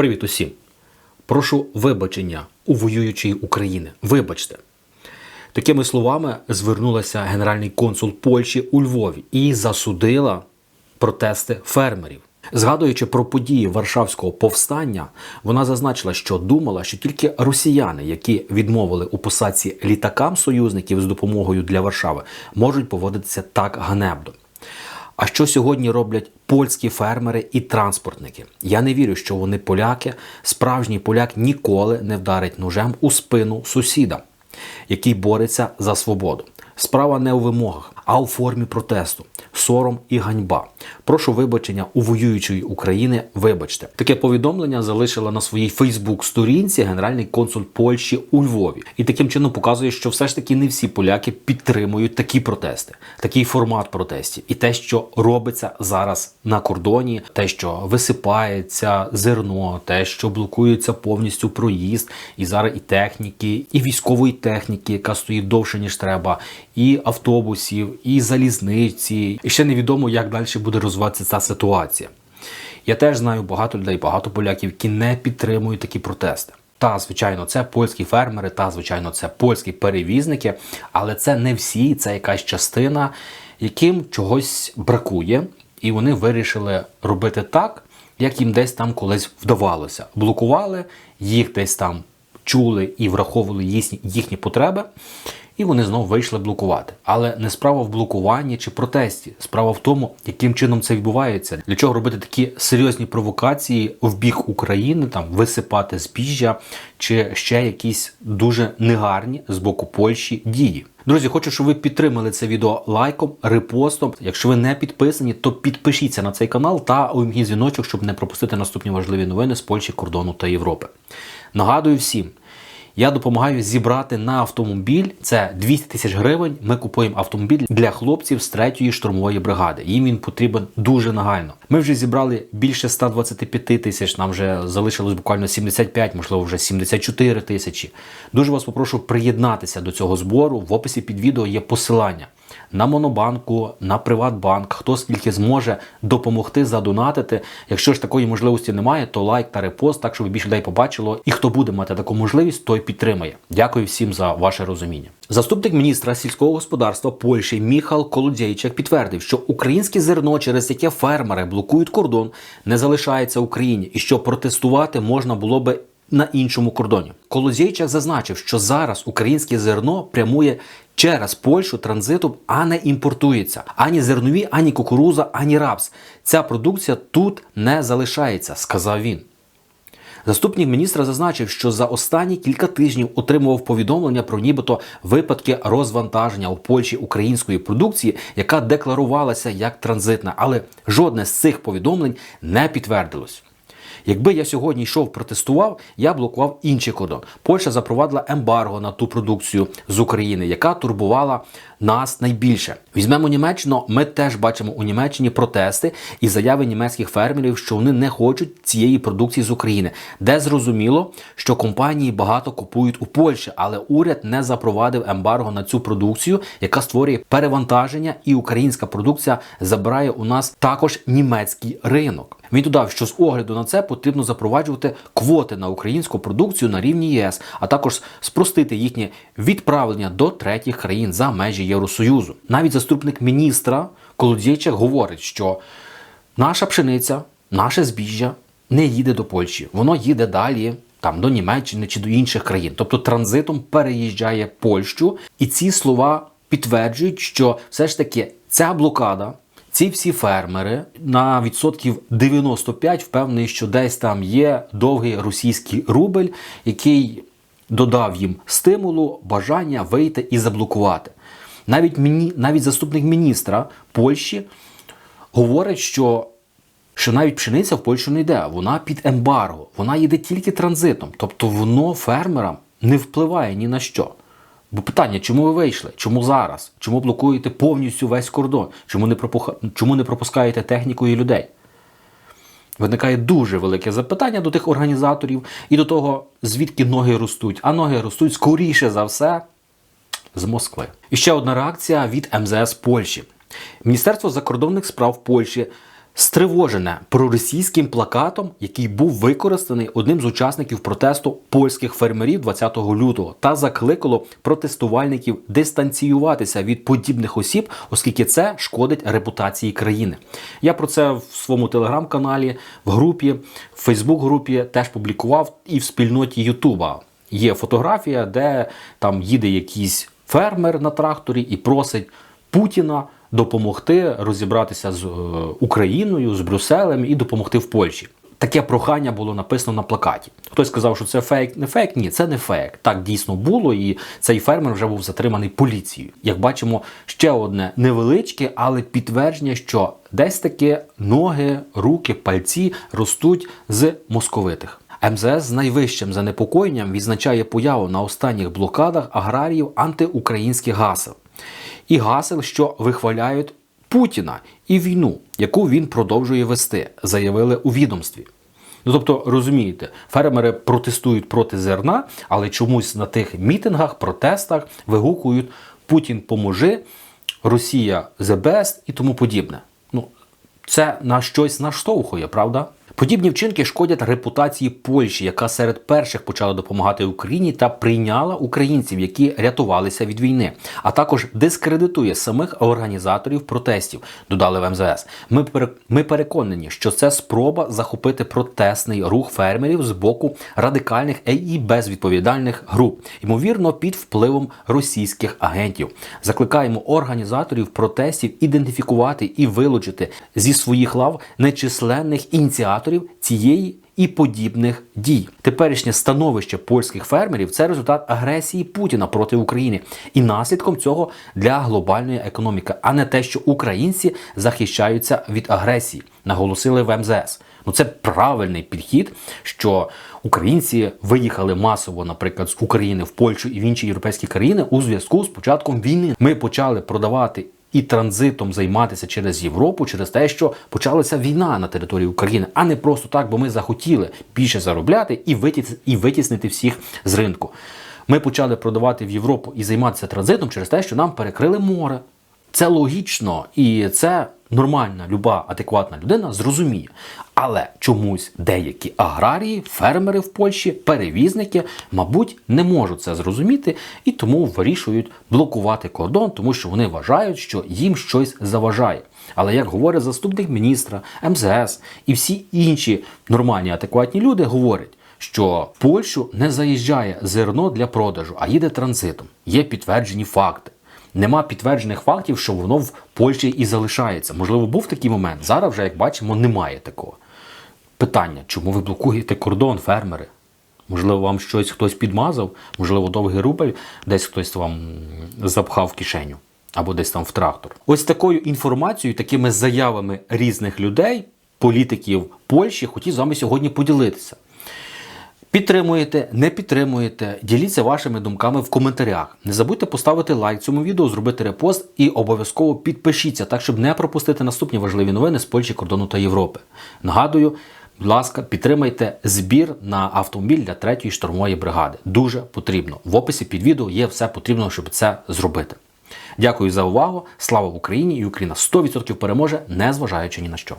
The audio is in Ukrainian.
Привіт усім! Прошу вибачення у воюючої України. Вибачте. Такими словами звернулася генеральний консул Польщі у Львові і засудила протести фермерів. Згадуючи про події Варшавського повстання, вона зазначила, що думала, що тільки росіяни, які відмовили у посадці літакам союзників з допомогою для Варшави, можуть поводитися так ганебно. А що сьогодні роблять польські фермери і транспортники? Я не вірю, що вони поляки. Справжній поляк ніколи не вдарить ножем у спину сусіда, який бореться за свободу. Справа не у вимогах, а у формі протесту, сором і ганьба. Прошу вибачення у воюючої України. Вибачте, таке повідомлення залишила на своїй Фейсбук-сторінці генеральний консул Польщі у Львові, і таким чином показує, що все ж таки не всі поляки підтримують такі протести, такий формат протестів, і те, що робиться зараз на кордоні, те, що висипається зерно, те, що блокується повністю проїзд, і зараз і техніки, і військової техніки, яка стоїть довше ніж треба, і автобусів, і залізниці. І ще невідомо, як далі буде розвиватися ця ситуація. Я теж знаю багато людей, багато поляків, які не підтримують такі протести. Та, звичайно, це польські фермери, та, звичайно, це польські перевізники, але це не всі, це якась частина, яким чогось бракує, і вони вирішили робити так, як їм десь там колись вдавалося. Блокували, їх десь там чули і враховували їхні, їхні потреби, і вони знову вийшли блокувати. Але не справа в блокуванні чи протесті. Справа в тому, яким чином це відбувається. Для чого робити такі серйозні провокації в бік України, там висипати збіжжя чи ще якісь дуже негарні з боку Польщі дії. Друзі, хочу, щоб ви підтримали це відео лайком, репостом. Якщо ви не підписані, то підпишіться на цей канал та увімкніть дзвіночок, щоб не пропустити наступні важливі новини з Польщі, кордону та Європи. Нагадую всім. Я допомагаю зібрати на автомобіль. Це 200 тисяч гривень. Ми купуємо автомобіль для хлопців з 3-ї штурмової бригади. Їм він потрібен дуже нагально. Ми вже зібрали більше 125 тисяч. Нам вже залишилось буквально 75, можливо, вже 74 тисячі. Дуже вас попрошу приєднатися до цього збору. В описі під відео є посилання. На Монобанку, на Приватбанк, хто скільки зможе допомогти задонатити. Якщо ж такої можливості немає, то лайк та репост, так щоб більше людей побачило. І хто буде мати таку можливість, той підтримає. Дякую всім за ваше розуміння. Заступник міністра сільського господарства Польщі Міхал Колодзейчак підтвердив, що українське зерно, через яке фермери блокують кордон, не залишається Україні, і що протестувати можна було би на іншому кордоні. Колозєйчак зазначив, що зараз українське зерно прямує через Польщу транзитом, а не імпортується. Ані зернові, ані кукуруза, ані рапс. Ця продукція тут не залишається, сказав він. Заступник міністра зазначив, що за останні кілька тижнів отримував повідомлення про нібито випадки розвантаження у Польщі української продукції, яка декларувалася як транзитна, але жодне з цих повідомлень не підтвердилось. Якби я сьогодні йшов протестував, я блокував інший кордон. Польща запровадила ембарго на ту продукцію з України, яка турбувала нас найбільше. Візьмемо Німеччину. Ми теж бачимо у Німеччині протести і заяви німецьких фермерів, що вони не хочуть цієї продукції з України, де зрозуміло, що компанії багато купують у Польщі, але уряд не запровадив ембарго на цю продукцію, яка створює перевантаження, і українська продукція забирає у нас також німецький ринок. Він додав, що з огляду на це потрібно запроваджувати квоти на українську продукцію на рівні ЄС, а також спростити їхнє відправлення до третіх країн за межі Євросоюзу. Навіть заступник міністра Колодзєча говорить, що наша пшениця, наше збіжжя не їде до Польщі, воно їде далі. Там до Німеччини чи до інших країн, тобто транзитом переїжджає Польщу, і ці слова підтверджують, що все ж таки ця блокада ці всі фермери на відсотків 95 впевнений, що десь там є довгий російський рубль, який додав їм стимулу, бажання вийти і заблокувати. Навіть мені, навіть заступник міністра Польщі говорить, що що навіть пшениця в Польщу не йде, вона під ембарго, вона їде тільки транзитом, тобто воно фермерам не впливає ні на що. Бо питання, чому ви вийшли? Чому зараз? Чому блокуєте повністю весь кордон? Чому не пропуха... чому не пропускаєте техніку і людей? Виникає дуже велике запитання до тих організаторів і до того, звідки ноги ростуть. А ноги ростуть скоріше за все з Москви. І ще одна реакція від МЗС Польщі. Міністерство закордонних справ Польщі стривожене проросійським плакатом, який був використаний одним з учасників протесту польських фермерів 20 лютого, та закликало протестувальників дистанціюватися від подібних осіб, оскільки це шкодить репутації країни. Я про це в своєму телеграм-каналі, в групі, в Фейсбук-групі теж публікував і в спільноті Ютуба. Є фотографія, де там їде якийсь фермер на тракторі і просить Путіна допомогти розібратися з е, Україною, з Брюсселем і допомогти в Польщі. Таке прохання було написано на плакаті. Хтось сказав, що це фейк, не фейк. Ні, це не фейк. Так дійсно було, і цей фермер вже був затриманий поліцією. Як бачимо, ще одне невеличке, але підтвердження, що десь таки ноги, руки, пальці ростуть з московитих. МЗС з найвищим занепокоєнням відзначає появу на останніх блокадах аграріїв антиукраїнських гасел і гасел, що вихваляють Путіна і війну, яку він продовжує вести, заявили у відомстві. Ну тобто, розумієте, фермери протестують проти зерна, але чомусь на тих мітингах, протестах вигукують Путін поможи, Росія the best і тому подібне. Ну, це на щось наштовхує, правда? Подібні вчинки шкодять репутації Польщі, яка серед перших почала допомагати Україні та прийняла українців, які рятувалися від війни, а також дискредитує самих організаторів протестів. Додали в МЗС. Ми ми переконані, що це спроба захопити протестний рух фермерів з боку радикальних і безвідповідальних груп, ймовірно, під впливом російських агентів. Закликаємо організаторів протестів ідентифікувати і вилучити зі своїх лав нечисленних ініціаторів цієї і подібних дій. Теперішнє становище польських фермерів це результат агресії Путіна проти України і наслідком цього для глобальної економіки, а не те, що українці захищаються від агресії, наголосили в МЗС. Ну це правильний підхід, що українці виїхали масово, наприклад, з України в Польщу і в інші європейські країни у зв'язку з початком війни. Ми почали продавати і транзитом займатися через Європу через те, що почалася війна на території України, а не просто так, бо ми захотіли більше заробляти і витіс- і витіснити всіх з ринку. Ми почали продавати в Європу і займатися транзитом через те, що нам перекрили море. Це логічно і це нормальна, люба, адекватна людина зрозуміє. Але чомусь деякі аграрії, фермери в Польщі, перевізники, мабуть, не можуть це зрозуміти і тому вирішують блокувати кордон, тому що вони вважають, що їм щось заважає. Але як говорить заступник міністра, МЗС і всі інші нормальні, адекватні люди говорять, що в Польщу не заїжджає зерно для продажу, а їде транзитом. Є підтверджені факти. Нема підтверджених фактів, що воно в Польщі і залишається. Можливо, був такий момент. Зараз вже, як бачимо, немає такого. Питання, чому ви блокуєте кордон, фермери? Можливо, вам щось хтось підмазав, можливо, довгий рубль десь хтось вам запхав в кишеню або десь там в трактор. Ось такою інформацією, такими заявами різних людей, політиків Польщі, хотів з вами сьогодні поділитися. Підтримуєте, не підтримуєте, діліться вашими думками в коментарях. Не забудьте поставити лайк цьому відео, зробити репост і обов'язково підпишіться, так щоб не пропустити наступні важливі новини з Польщі, кордону та Європи. Нагадую, будь ласка, підтримайте збір на автомобіль для 3-ї штурмової бригади. Дуже потрібно. В описі під відео є все потрібно, щоб це зробити. Дякую за увагу. Слава Україні! І Україна 100% переможе, незважаючи ні на що.